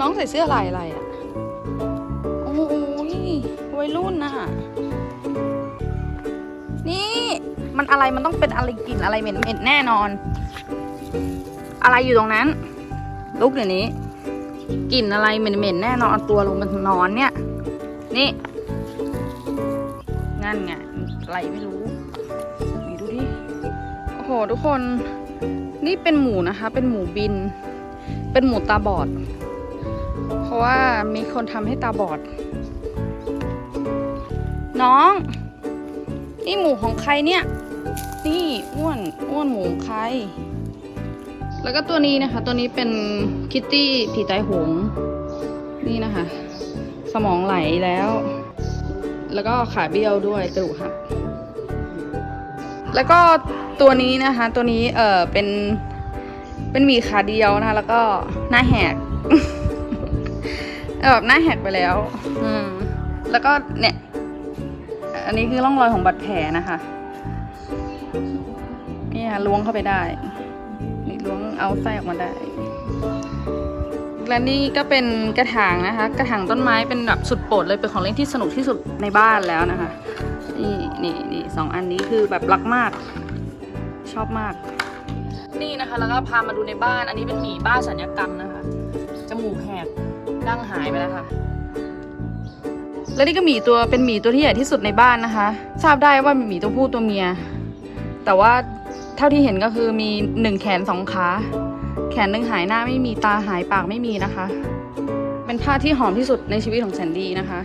น้องใส่เสื้อลายอะไรอะ โอ้ยวัยรุ่นน่ะนี่มันอะไรมันต้องเป็นอะไรกลิ่นอะไรเหม็นๆแน่นอน อะไรอยู่ตรงนั้น ลุกเดี๋ยวนี้กลิ่นอะไรเหม็นๆแน่นอนตัวลงมันนอนเนี่ย นี่นั่นไงอะไรไม่รู้นี่ดูดิโอ้โหทุกคน นี่เป็นหมูนะคะ เป็นหมูบิน เป็นหมูตาบอด มีคนทำให้ตาบอด น้อง นี่หมูของใครเนี่ย นี่อ้วนอ้วนหมูของใคร แล้วก็ตัวนี้นะคะ ตัวนี้เป็นคิตตี้ผีตายหง นี่นะคะ สมองไหลแล้ว แล้วก็ขาเบี้ยวด้วยกระดูกหักแล้วก็ตัวนี้นะคะ ตัวนี้เออเป็นเป็นหมีขาเดียวนะคะแล้วก็หน้าแหก แบบหน้าแหกไปแล้ว อืม แล้วก็เนี่ย อันนี้คือร่องรอยของบาดแผลนะคะนี่ค่ะล้วงเข้าไปได้ นี่ล้วงเอาไส้ออกมาได้ และนี่ก็เป็นกระถางนะคะ กระถางต้นไม้เป็นแบบสุดโปรดเลยเป็นของเล่นที่สนุกที่สุดในบ้านแล้วนะคะ นี่นี่นี่สองอันนี้คือแบบรักมาก ชอบมาก นี่นะคะ แล้วก็พามาดูในบ้าน อันนี้เป็นหมีบ้าสัญญกรรมนะคะ จมูกแหก ดั้งหายไปแล้วค่ะ และนี่ก็หมีตัวเป็นหมีตัวที่ใหญ่ที่สุดในบ้านนะคะ ทราบได้ว่าหมีตัวผู้ตัวเมีย แต่ว่าเท่าที่เห็นก็คือมีหนึ่งแขนสองขา แขนหนึ่งหายหน้าไม่มีตาหายปากไม่มีนะคะ เป็นผ้าที่หอมที่สุดในชีวิตของแซนดี้นะคะ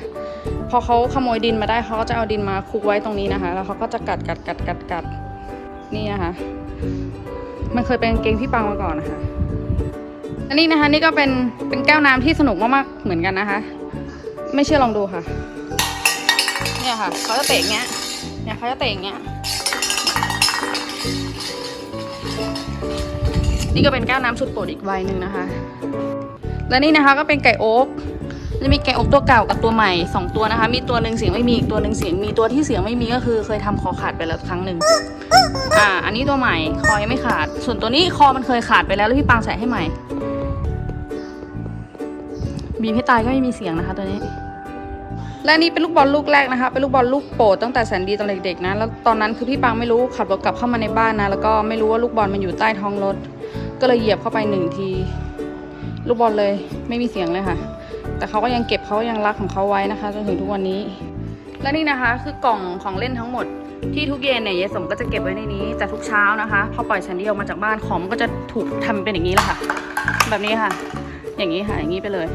พอเขาขโมยดินมาได้เขาก็จะเอาดินมาคลุกไว้ตรงนี้นะคะ แล้วเขาก็จะกัดกัดกัดกัดกัดนี่นะคะ มันเคยเป็นกางเกงพี่ปังมาก่อนนะคะ อันนี้นะคะนี่ก็เป็นเป็นแก้วน้ำที่สนุกมากๆเหมือนกันนะคะ ไม่เชื่อลองดูค่ะ เนี่ยค่ะเขาจะเตะอย่างเงี้ยเนี่ยเขาจะเตะอย่างเงี้ยนี่ก็เป็นแก้วน้ำสุดโปรดอีกใบหนึ่งนะคะ และนี่นะคะก็เป็นไก่โอ๊กจะมีไก่โอ๊กตัวเก่ากับตัวใหม่สองตัวนะคะ มีตัวหนึ่งเสียงไม่มีอีกตัวหนึ่งเสียงมีตัวที่เสียงไม่มีก็คือเคยทำคอขาดไปแล้วครั้งหนึ่งอ่า อันนี้ตัวใหม่คอยังไม่ขาด ส่วนตัวนี้คอมันเคยขาดไปแล้วแล้วพี่ปางใส่ให้ใหม่ บีบให้ตายก็ไม่มีเสียงนะคะตัวนี้และนี่เป็นลูกบอลลูกแรกนะคะ เป็นลูกบอลลูกโปรดตั้งแต่แสนดีตอนเด็กๆนะ แล้วตอนนั้นคือพี่ปังไม่รู้ขับรถกลับเข้ามาในบ้านนะ แล้วก็ไม่รู้ว่าลูกบอลมันอยู่ใต้ท้องรถ ก็เลยเหยียบเข้าไปหนึ่งที ลูกบอลเลยไม่มีเสียงเลยค่ะ แต่เขาก็ยังเก็บเขายังรักของเขาไว้นะคะจนถึงทุกวันนี้ และนี่นะคะคือกล่องของเล่นทั้งหมดที่ทุกเย็นเนี่ยยายสมก็จะเก็บไว้ในนี้ แต่ทุกเช้านะคะพอปล่อยแซนดี้ออกมาจากบ้านของมันก็จะถูกทำเป็นอย่างนี้แหละค่ะ แบบนี้ค่ะ อย่างนี้ค่ะอย่างนี้ไปเลย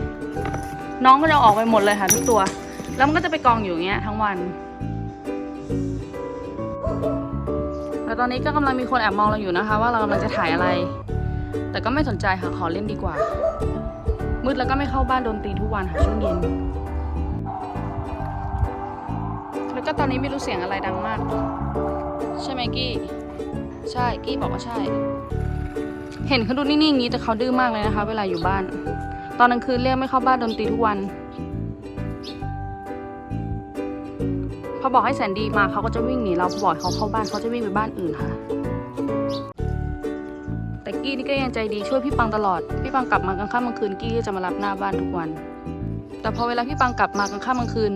น้องก็จะออกไปหมดเลยค่ะทุกตัว แล้วมันก็จะไปกองอยู่อย่างเงี้ยทั้งวันแล้วตอนนี้ก็กำลังมีคนแอบมองเราอยู่นะคะ ว่าเรากำลังจะถ่ายอะไร แต่ก็ไม่สนใจค่ะขอเล่นดีกว่า มืดแล้วก็ไม่เข้าบ้านโดนตีทุกวันค่ะช่วงเย็น แล้วก็ตอนนี้ไม่รู้เสียงอะไรดังมาก ใช่ไหมกี้ ใช่กี้บอกว่าใช่ เห็นเขาดูนิ่งๆอย่างนี้แต่เขาดื้อมากเลยนะคะ เวลาอยู่บ้าน ตอนกลางคืนเรียกไม่เข้าบ้านโดนตีทุกวัน พอบอกให้แสนดีมาเขาก็จะวิ่งหนีเราพอบอกเขาเข้าบ้านเขาจะวิ่งไปบ้านอื่นค่ะ แต่กี้นี่ก็ยังใจดีช่วยพี่ปังตลอด พี่ปังกลับมากลางค่ำกลางคืนกี้ก็จะมารับหน้าบ้านทุกวัน แต่พอเวลาพี่ปังกลับมากลางค่ำกลางคืน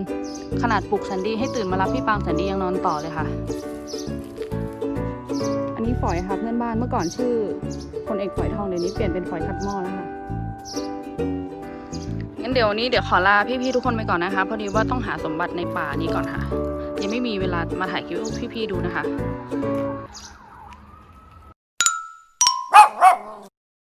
ขนาดปลุกแสนดีให้ตื่นมารับพี่ปังแสนดียังนอนต่อเลยค่ะ อันนี้ฝอยค่ะเพื่อนบ้านเมื่อก่อนชื่อพลเอกฝอยทองเดี๋ยวนี้เปลี่ยนเป็นฝอยขัดหม้อแล้วค่ะ งั้นเดี๋ยวนี้เดี๋ยวขอลาพี่ๆทุกคนไปก่อนนะคะ พอดีว่าต้องหาสมบัติในป่านี้ก่อนค่ะ ยังไม่มีเวลามาถ่ายคลิปพี่ๆดูนะคะ